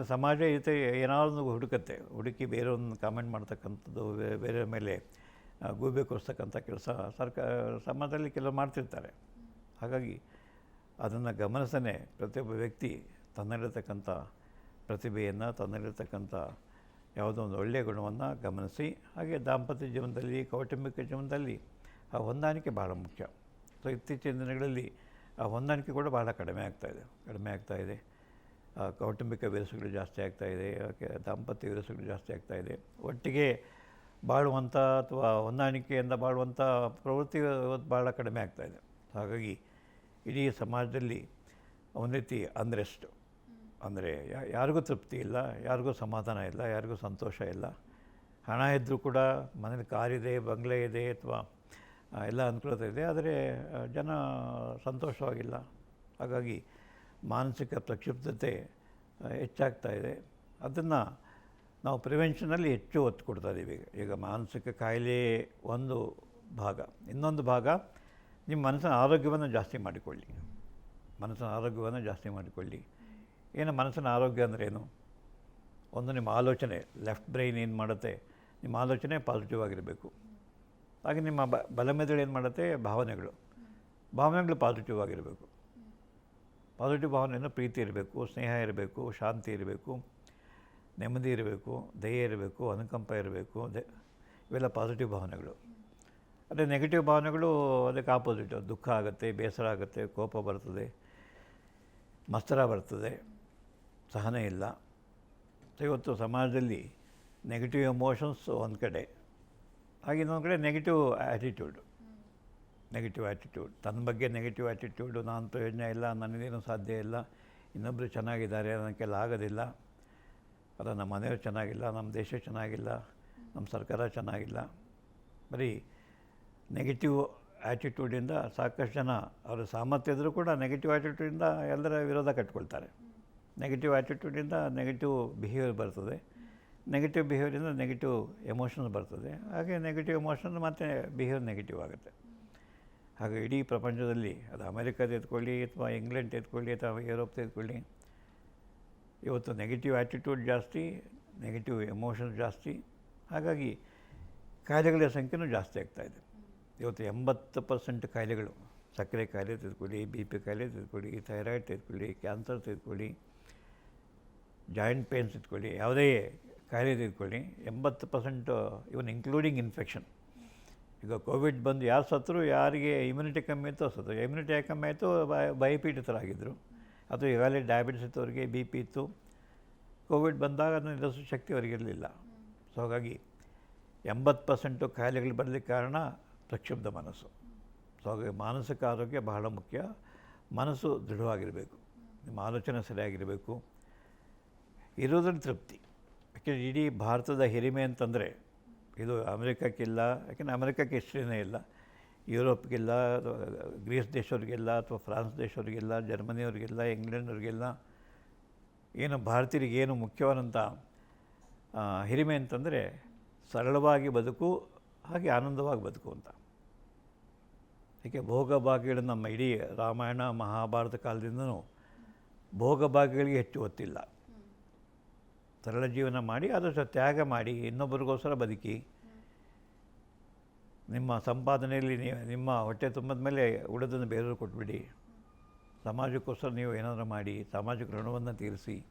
ಯಾಕಂದರೆ ಸಮಾಜ ಏನಾದ್ರು ಹುಡುಕತ್ತೆ. ಹುಡುಕಿ ಬೇರೆಯವ್ರನ್ನ ಕಾಮೆಂಟ್ ಮಾಡ್ತಕ್ಕಂಥದ್ದು ಬೇರೆ ಮೇಲೆ ಗೂಬೆ ಕೊಡಿಸ್ತಕ್ಕಂಥ ಕೆಲಸ ಸರ್ಕಾರ ಸಮಾಜದಲ್ಲಿ ಕೆಲವು ಮಾಡ್ತಿರ್ತಾರೆ. ಹಾಗಾಗಿ ಅದನ್ನು ಗಮನಿಸೇ ಪ್ರತಿಯೊಬ್ಬ ವ್ಯಕ್ತಿ ತನ್ನಲ್ಲಿರ್ತಕ್ಕಂಥ ಪ್ರತಿಭೆಯನ್ನು, ತನ್ನಲ್ಲಿರ್ತಕ್ಕಂಥ ಯಾವುದೋ ಒಂದು ಒಳ್ಳೆಯ ಗುಣವನ್ನು ಗಮನಿಸಿ, ಹಾಗೆ ದಾಂಪತ್ಯ ಜೀವನದಲ್ಲಿ, ಕೌಟುಂಬಿಕ ಜೀವನದಲ್ಲಿ ಆ ಹೊಂದಾಣಿಕೆ ಭಾಳ ಮುಖ್ಯ. ಸೊ ಇತ್ತೀಚಿನ ದಿನಗಳಲ್ಲಿ ಆ ಹೊಂದಾಣಿಕೆ ಕೂಡ ಭಾಳ ಕಡಿಮೆ ಆಗ್ತಾಯಿದೆ ಕಡಿಮೆ ಆಗ್ತಾಯಿದೆ ಕೌಟುಂಬಿಕ ವಿರಸಗಳು ಜಾಸ್ತಿ ಆಗ್ತಾಯಿದೆ ಯಾಕೆ ದಾಂಪತ್ಯ ವಿರಸಗಳು ಜಾಸ್ತಿ ಆಗ್ತಾಯಿದೆ ಒಟ್ಟಿಗೆ ಬಾಳುವಂಥ ಅಥವಾ ಹೊಂದಾಣಿಕೆಯಿಂದ ಬಾಳುವಂಥ ಪ್ರವೃತ್ತಿ ಇವತ್ತು ಭಾಳ ಕಡಿಮೆ ಆಗ್ತಾ ಇದೆ. ಹಾಗಾಗಿ ಇಡೀ ಸಮಾಜದಲ್ಲಿ ಒಂದು ರೀತಿ ಅಂದ್ರೆಷ್ಟು ಅಂದರೆ ಯಾರಿಗೂ ತೃಪ್ತಿ ಇಲ್ಲ, ಯಾರಿಗೂ ಸಮಾಧಾನ ಇಲ್ಲ, ಯಾರಿಗೂ ಸಂತೋಷ ಇಲ್ಲ. ಹಣ ಇದ್ದರೂ ಕೂಡ ಮನೇಲಿ ಕಾರಿದೆ ಬಂಗ್ಲೆ ಇದೆ ಅಥವಾ ಎಲ್ಲ ಅನುಕೂಲತೆ ಇದೆ. ಆದರೆ ಜನ ಸಂತೋಷವಾಗಿಲ್ಲ. ಹಾಗಾಗಿ ಮಾನಸಿಕ ಪ್ರಕ್ಷುಬ್ಧತೆ ಹೆಚ್ಚಾಗ್ತಾ ಇದೆ. ಅದನ್ನು ನಾವು ಪ್ರಿವೆನ್ಷನಲ್ಲಿ ಹೆಚ್ಚು ಒತ್ತು ಕೊಡ್ತಾ ಇದ್ದೀವಿ ಈಗ ಈಗ ಮಾನಸಿಕ ಕಾಯಿಲೆ ಒಂದು ಭಾಗ. ಇನ್ನೊಂದು ಭಾಗ, ನಿಮ್ಮ ಮನಸ್ಸಿನ ಆರೋಗ್ಯವನ್ನು ಜಾಸ್ತಿ ಮಾಡಿಕೊಳ್ಳಿ. ಮನಸ್ಸಿನ ಆರೋಗ್ಯವನ್ನು ಜಾಸ್ತಿ ಮಾಡಿಕೊಳ್ಳಿ. ಏನು ಮನಸ್ಸಿನ ಆರೋಗ್ಯ ಅಂದರೆ ಏನು? ಒಂದು ನಿಮ್ಮ ಆಲೋಚನೆ, ಲೆಫ್ಟ್ ಬ್ರೈನ್ ಏನು ಮಾಡುತ್ತೆ? ನಿಮ್ಮ ಆಲೋಚನೆ ಪಾಸಿಟಿವ್ ಆಗಿರಬೇಕು. ಹಾಗೆ ನಿಮ್ಮ ಬ, ಬಲಮೆದುಳು ಏನು ಮಾಡುತ್ತೆ? ಭಾವನೆಗಳು. ಭಾವನೆಗಳು ಪಾಸಿಟಿವ್ ಆಗಿರಬೇಕು. ಪಾಸಿಟಿವ್ ಭಾವನೆಯನ್ನು ಪ್ರೀತಿ ಇರಬೇಕು, ಸ್ನೇಹ ಇರಬೇಕು, ಶಾಂತಿ ಇರಬೇಕು, ನೆಮ್ಮದಿ ಇರಬೇಕು, ದಯ ಇರಬೇಕು, ಅನುಕಂಪ ಇರಬೇಕು ಇವೆಲ್ಲ ಪಾಸಿಟಿವ್ ಭಾವನೆಗಳು. ಅದೇ ನೆಗೆಟಿವ್ ಭಾವನೆಗಳು ಅದಕ್ಕೆ ಆಪೋಸಿಟ್ ದುಃಖ ಆಗುತ್ತೆ, ಬೇಸರ ಆಗುತ್ತೆ, ಕೋಪ ಬರ್ತದೆ, ಮಸ್ತರ ಬರ್ತದೆ, ಸಹನೆ ಇಲ್ಲ. ಇವತ್ತು ಸಮಾಜದಲ್ಲಿ ನೆಗೆಟಿವ್ ಎಮೋಷನ್ಸ್ ಒಂದು ಕಡೆ, ಹಾಗೆ ಇನ್ನೊಂದು ಕಡೆ ನೆಗೆಟಿವ್ ಆ್ಯಟಿಟ್ಯೂಡ್ ನೆಗೆಟಿವ್ ಆ್ಯಟಿಟ್ಯೂಡ್ ತನ್ನ ಬಗ್ಗೆ ನೆಗೆಟಿವ್ ಆ್ಯಟಿಟ್ಯೂಡು ನಾನು ಪ್ರಯೋಜನ ಇಲ್ಲ, ನನಗೇನು ಸಾಧ್ಯ ಇಲ್ಲ ಇನ್ನೊಬ್ಬರು ಚೆನ್ನಾಗಿದ್ದಾರೆ ನನಗೆಲ್ಲ ಆಗೋದಿಲ್ಲ. ಅಲ್ಲ, ನಮ್ಮ ಮನೆಯವರು ಚೆನ್ನಾಗಿಲ್ಲ, ನಮ್ಮ ದೇಶ ಚೆನ್ನಾಗಿಲ್ಲ, ನಮ್ಮ ಸರ್ಕಾರ ಚೆನ್ನಾಗಿಲ್ಲ. ಬರೀ ನೆಗೆಟಿವ್ ಆ್ಯಟಿಟ್ಯೂಡಿಂದ ಸಾಕಷ್ಟು ಜನ, ಅವರ ಸಾಮರ್ಥ್ಯ ಇದ್ದರೂ ಕೂಡ ನೆಗೆಟಿವ್ ಆ್ಯಟಿಟ್ಯೂಡಿಂದ ಎಲ್ಲರ ವಿರೋಧ ಕಟ್ಕೊಳ್ತಾರೆ. ನೆಗೆಟಿವ್ ಆ್ಯಟಿಟ್ಯೂಡಿಂದ ನೆಗೆಟಿವ್ ಬಿಹೇವಿಯರ್ ಬರ್ತದೆ. ನೆಗೆಟಿವ್ ಬಿಹೇವಿಯರಿಂದ ನೆಗೆಟಿವ್ ಎಮೋಷನ್ಸ್ ಬರ್ತದೆ. ಹಾಗೆ ನೆಗೆಟಿವ್ ಎಮೋಷನ್ ಮತ್ತು ಬಿಹೇವಿಯರ್ ನೆಗೆಟಿವ್ ಆಗುತ್ತೆ. ಹಾಗೆ ಇಡೀ ಪ್ರಪಂಚದಲ್ಲಿ, ಅದು ಅಮೆರಿಕ ತೆಗೆದುಕೊಳ್ಳಿ ಅಥವಾ ಇಂಗ್ಲೆಂಡ್ ತೆಗೆದುಕೊಳ್ಳಿ ಅಥವಾ ಯುರೋಪ್ ತೆಗೆದುಕೊಳ್ಳಿ, ಇವತ್ತು ನೆಗೆಟಿವ್ ಆ್ಯಟಿಟ್ಯೂಡ್ ಜಾಸ್ತಿ ನೆಗೆಟಿವ್ ಎಮೋಷನ್ಸ್ ಜಾಸ್ತಿ, ಹಾಗಾಗಿ ಕಾಯಿಲೆಗಳ ಸಂಖ್ಯೆನೂ ಜಾಸ್ತಿ ಆಗ್ತಾಯಿದೆ ಇವತ್ತು ಎಂಬತ್ತು ಪರ್ಸೆಂಟ್ ಕಾಯಿಲೆಗಳು, ಸಕ್ಕರೆ ಕಾಯಿಲೆ ತೆಗೆದುಕೊಳ್ಳಿ ಬಿ ಪಿ ಕಾಯಿಲೆ ತೆಗೆದುಕೊಳ್ಳಿ ಥೈರಾಯ್ಡ್ ತೆಗೆದುಕೊಳ್ಳಿ ಕ್ಯಾನ್ಸರ್ ತೆಗೆದುಕೊಳ್ಳಿ ಜಾಯಿಂಟ್ ಪೇನ್ಸ್ ತೆಗೆದುಕೊಳ್ಳಿ, ಯಾವುದೇ ಕಾಯಿಲೆ ತೆಗೆದುಕೊಳ್ಳಿ, ಎಂಬತ್ತು ಪರ್ಸೆಂಟು ಇವನ್ ಇನ್ಕ್ಲೂಡಿಂಗ್ ಇನ್ಫೆಕ್ಷನ್ ಈಗ ಕೋವಿಡ್ ಬಂದು ಯಾರು ಸತ್ತರು, ಯಾರಿಗೆ ಇಮ್ಯುನಿಟಿ ಕಮ್ಮಿ ಇತ್ತು ಸತ್ತು ಇಮ್ಯುನಿಟಿ ಯಾಕೆ ಕಮ್ಮಿ ಆಯಿತು ಭಯಪೀಡಿತರಾಗಿದ್ದರು ಅಥವಾ ಈಗಾಗಲೇ ಡಯಾಬಿಟಿಸ್ ಇದ್ದವರಿಗೆ ಬಿ ಪಿ ಇತ್ತು. ಕೋವಿಡ್ ಬಂದಾಗ ಅದನ್ನು ನಿಲ್ಲಿಸೋ ಶಕ್ತಿ ಅವರಿಗೆ ಇರಲಿಲ್ಲ. ಸೊ ಹಾಗಾಗಿ ಎಂಬತ್ತು ಪರ್ಸೆಂಟು ಕಾಯಿಲೆಗಳು ಬರಲಿಕ್ಕೆ ಕಾರಣ ಪ್ರಕ್ಷುಬ್ಧ ಮನಸ್ಸು. ಸೊ ಹಾಗಾಗಿ ಮಾನಸಿಕ ಆರೋಗ್ಯ ಬಹಳ ಮುಖ್ಯ. ಮನಸ್ಸು ದೃಢವಾಗಿರಬೇಕು. ನಿಮ್ಮ ಆಲೋಚನೆ ಸರಿಯಾಗಿರಬೇಕು. ಇರೋದ್ರಲ್ಲಿ ತೃಪ್ತಿ. ಯಾಕೆಂದರೆ ಇಡೀ ಭಾರತದ ಹಿರಿಮೆ ಅಂತಂದರೆ ಇದು ಅಮೆರಿಕಕ್ಕಿಲ್ಲ, ಯಾಕೆಂದರೆ ಅಮೆರಿಕಕ್ಕೆ ಹಿಸ್ಟ್ರಿನೇ ಇಲ್ಲ. ಯುರೋಪ್ಗಿಲ್ಲ, ಗ್ರೀಸ್ ದೇಶವ್ರಿಗೆಲ್ಲ ಅಥವಾ ಫ್ರಾನ್ಸ್ ದೇಶವ್ರಿಗೆಲ್ಲ, ಜರ್ಮನಿಯವ್ರಿಗೆಲ್ಲ ಇಂಗ್ಲೆಂಡ್ವ್ರಿಗೆಲ್ಲ ಏನು ಭಾರತೀಯರಿಗೆ ಏನು ಮುಖ್ಯವಾದಂಥ ಹಿರಿಮೆ ಅಂತಂದರೆ ಸರಳವಾಗಿ ಬದುಕು, ಹಾಗೆ ಆನಂದವಾಗಿ ಬದುಕು ಅಂತ. ಏಕೆ ಭೋಗಭಾಗ್ಯಗಳು ನಮ್ಮ ಇಡೀ ರಾಮಾಯಣ, ಮಹಾಭಾರತ ಕಾಲದಿಂದನೂ ಭೋಗಭಾಗ್ಯಗಳಿಗೆ ಹೆಚ್ಚು ಒತ್ತಿಲ್ಲ ಸರಳ ಜೀವನ ಮಾಡಿ ಆದಷ್ಟು ತ್ಯಾಗ ಮಾಡಿ, ಇನ್ನೊಬ್ಬರಿಗೋಸ್ಕರ ಬದುಕಿ. ನಿಮ್ಮ ಸಂಪಾದನೆಯಲ್ಲಿ ನೀವು, ನಿಮ್ಮ ಹೊಟ್ಟೆ ತುಂಬದ ಮೇಲೆ ಉಳಿದನ್ನು ಬೇರೆಯವ್ರು ಕೊಟ್ಬಿಡಿ. ಸಮಾಜಕ್ಕೋಸ್ಕರ ನೀವು ಏನಾದರೂ ಮಾಡಿ, ಸಾಮಾಜಿಕ ಋಣವನ್ನು ತೀರಿಸಿ.